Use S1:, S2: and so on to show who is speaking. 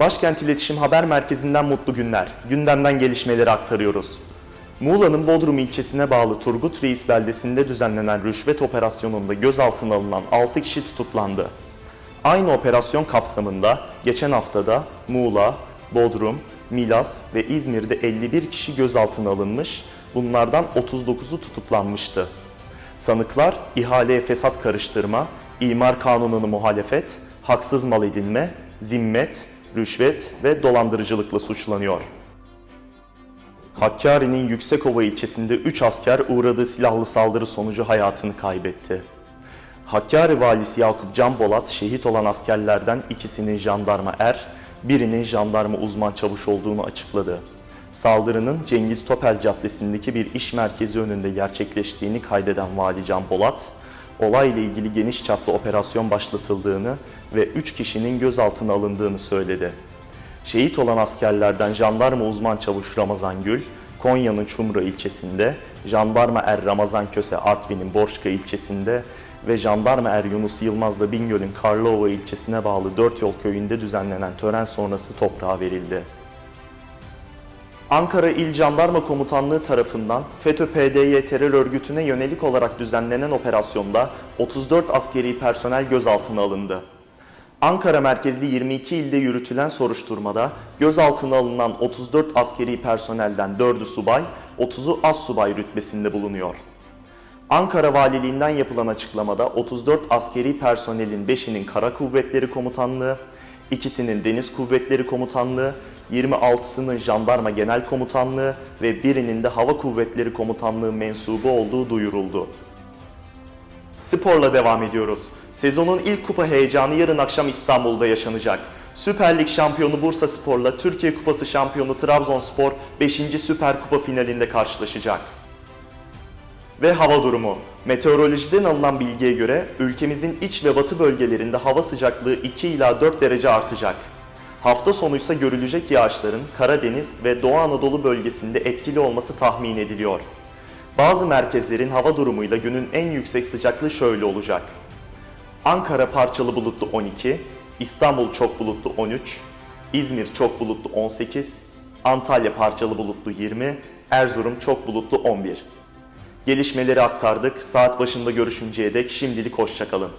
S1: Başkent İletişim Haber Merkezi'nden mutlu günler. Gündemden gelişmeleri aktarıyoruz. Muğla'nın Bodrum ilçesine bağlı Turgut Reis beldesinde düzenlenen rüşvet operasyonunda gözaltına alınan 6 kişi tutuklandı. Aynı operasyon kapsamında geçen haftada Muğla, Bodrum, Milas ve İzmir'de 51 kişi gözaltına alınmış, bunlardan 39'u tutuklanmıştı. Sanıklar ihaleye fesat karıştırma, imar kanununu muhalefet, haksız mal edinme, zimmet, rüşvet ve dolandırıcılıkla suçlanıyor. Hakkari'nin Yüksekova ilçesinde 3 asker uğradığı silahlı saldırı sonucu hayatını kaybetti. Hakkari valisi Yakup Can Bolat şehit olan askerlerden ikisinin jandarma er, birinin jandarma uzman çavuş olduğunu açıkladı. Saldırının Cengiz Topel Caddesi'ndeki bir iş merkezi önünde gerçekleştiğini kaydeden Vali Can Bolat, olayla ilgili geniş çaplı operasyon başlatıldığını ve 3 kişinin gözaltına alındığını söyledi. Şehit olan askerlerden jandarma uzman çavuş Ramazan Gül, Konya'nın Çumra ilçesinde, jandarma er Ramazan Köse Artvin'in Borçka ilçesinde ve jandarma er Yunus Yılmaz da Bingöl'ün Karlova ilçesine bağlı Dört Yol köyünde düzenlenen tören sonrası toprağa verildi. Ankara İl Jandarma Komutanlığı tarafından FETÖ-PDY terör örgütüne yönelik olarak düzenlenen operasyonda 34 askeri personel gözaltına alındı. Ankara merkezli 22 ilde yürütülen soruşturmada gözaltına alınan 34 askeri personelden 4'ü subay, 30'u az subay rütbesinde bulunuyor. Ankara Valiliğinden yapılan açıklamada 34 askeri personelin 5'inin Kara Kuvvetleri Komutanlığı, ikisinin Deniz Kuvvetleri Komutanlığı, 26'sının Jandarma Genel Komutanlığı ve birinin de Hava Kuvvetleri Komutanlığı mensubu olduğu duyuruldu. Sporla devam ediyoruz. Sezonun ilk kupa heyecanı yarın akşam İstanbul'da yaşanacak. Süper Lig şampiyonu Bursa Spor'la Türkiye Kupası şampiyonu Trabzonspor 5. Süper Kupa finalinde karşılaşacak. Ve hava durumu. Meteorolojiden alınan bilgiye göre ülkemizin iç ve batı bölgelerinde hava sıcaklığı 2 ila 4 derece artacak. Hafta sonu ise görülecek yağışların Karadeniz ve Doğu Anadolu bölgesinde etkili olması tahmin ediliyor. Bazı merkezlerin hava durumuyla günün en yüksek sıcaklığı şöyle olacak. Ankara parçalı bulutlu 12, İstanbul çok bulutlu 13, İzmir çok bulutlu 18, Antalya parçalı bulutlu 20, Erzurum çok bulutlu 11. Gelişmeleri aktardık. Saat başında görüşünceye dek şimdilik hoşçakalın.